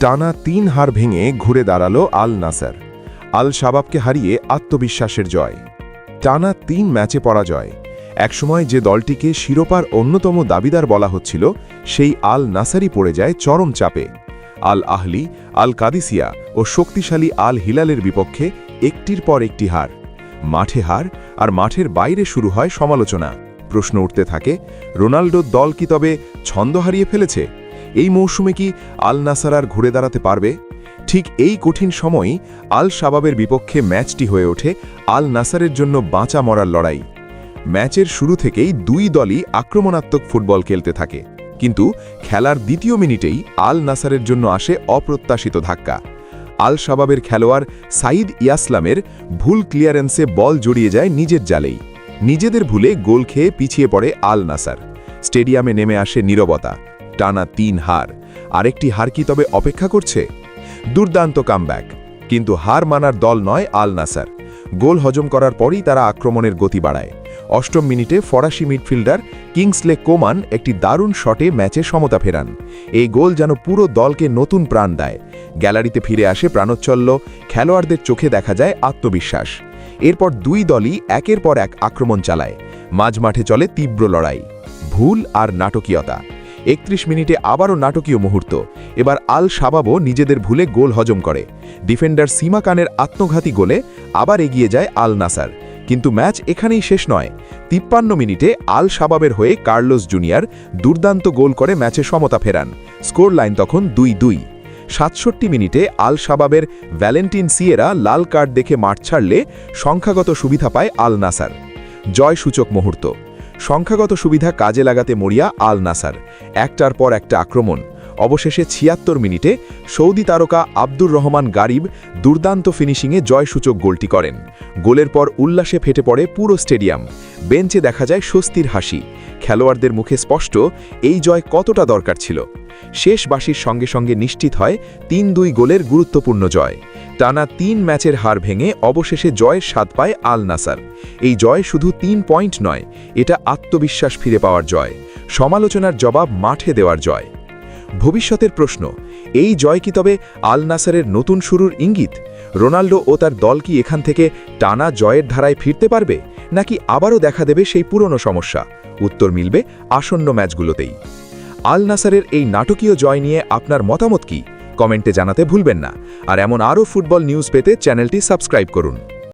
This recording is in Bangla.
টানা তিন হার ভেঙে ঘুরে দাঁড়াল আল নাসার। আল শাবাবকে হারিয়ে আত্মবিশ্বাসের জয়। টানা তিন ম্যাচে পরাজয়। একসময় যে দলটিকে শিরোপার অন্যতম দাবিদার বলা হচ্ছিল, সেই আল নাসারই পড়ে যায় চরম চাপে। আল আহলি, আল কাদিসিয়া ও শক্তিশালী আল হিলালের বিপক্ষে একটির পর একটি হার। মাঠে হার আর মাঠের বাইরে শুরু হয় সমালোচনা। প্রশ্ন উঠতে থাকে, রোনাল্ডোর দল কি তবে ছন্দ হারিয়ে ফেলেছে? এই মৌসুমে কি আল নাসার আর ঘুরে দাঁড়াতে পারবে? ঠিক এই কঠিন সময়ই আল শাবাবের বিপক্ষে ম্যাচটি হয়ে ওঠে আল নাসারের জন্য বাঁচা মরার লড়াই। ম্যাচের শুরু থেকেই দুই দলই আক্রমণাত্মক ফুটবল খেলতে থাকে। কিন্তু খেলার দ্বিতীয় মিনিটেই আল নাসারের জন্য আসে অপ্রত্যাশিত ধাক্কা। আল শাবাবের খেলোয়াড় সাইদ ইয়াসলামের ভুল ক্লিয়ারেন্সে বল জড়িয়ে যায় নিজের জালেই। নিজেদের ভুলে গোল খেয়ে পিছিয়ে পড়ে আল নাসার স্টেডিয়ামে নেমে আসে নীরবতা। টানা তিন হার। আরেকটি হার কি তবে অপেক্ষা করছে? দুর্দান্ত কামব্যাক। কিন্তু হার মানার দল নয় আল নাসার। গোল হজম করার পরই তারা আক্রমণের গতি বাড়ায়। অষ্টম মিনিটে ফরাসি মিডফিল্ডার কিংসলে কোমান একটি দারুণ শটে ম্যাচে সমতা ফেরান। এই গোল যেন পুরো দলকে নতুন প্রাণ দেয়। গ্যালারিতে ফিরে আসে প্রাণোচ্ছল্য খেলোয়াড়দের চোখে দেখা যায় আত্মবিশ্বাস। এরপর দুই দলই একের পর এক আক্রমণ চালায়। মাঝমাঠে চলে তীব্র লড়াই। ভুল আর নাটকীয়তা। একত্রিশ মিনিটে আবারও নাটকীয় মুহূর্ত। এবার আল শাবাবও নিজেদের ভুলে গোল হজম করে। ডিফেন্ডার সীমা কানের আত্মঘাতী গোলে আবার এগিয়ে যায় আল নাসার। কিন্তু ম্যাচ এখানেই শেষ নয়। তিপ্পান্ন মিনিটে আল শাবাবের হয়ে কার্লোস জুনিয়র দুর্দান্ত গোল করে ম্যাচে সমতা ফেরান। স্কোর লাইন তখন দুই দুই। সাতষট্টি মিনিটে আল শাবাবের ভ্যালেন্টিন সিয়েরা লাল কার্ড দেখে মাঠ ছাড়লে সংখ্যাগত সুবিধা পায় আল নাসার। জয়সূচক মুহূর্ত। সংখ্যাগত সুবিধা কাজে লাগাতে মরিয়া আল নাসার একটার পর একটা আক্রমণ। অবশেষে ছিয়াত্তর মিনিটে সৌদি তারকা আব্দুর রহমান গারিব দুর্দান্ত ফিনিশিংয়ে জয়সূচক গোলটি করেন। গোলের পর উল্লাসে ফেটে পড়ে পুরো স্টেডিয়াম। বেঞ্চে দেখা যায় স্বস্তির হাসি। খেলোয়াড়দের মুখে স্পষ্ট, এই জয় কতটা দরকার ছিল? শেষ বাসির সঙ্গে সঙ্গে নিশ্চিত হয় তিন দুই গোলের গুরুত্বপূর্ণ জয়। টানা তিন ম্যাচের হার ভেঙে অবশেষে জয়ের স্বাদ পায় আল নাসার। এই জয় শুধু তিন পয়েন্ট নয়, এটা আত্মবিশ্বাস ফিরে পাওয়ার জয়। সমালোচনার জবাব মাঠে দেওয়ার জয়। ভবিষ্যতের প্রশ্ন, এই জয় কি তবে আল নাসারের নতুন শুরুর ইঙ্গিত? রোনাল্ডো ও তার দল কি এখান থেকে টানা জয়ের ধারায় ফিরতে পারবে, নাকি আবারও দেখা দেবে সেই পুরনো সমস্যা? উত্তর মিলবে আসন্ন ম্যাচগুলোতেই। আল নাসারের এই নাটকীয় জয় নিয়ে আপনার মতামত কি? কমেন্টে জানাতে ভুলবেন না। আর এমন আরও ফুটবল নিউজ পেতে চ্যানেলটি সাবস্ক্রাইব করুন।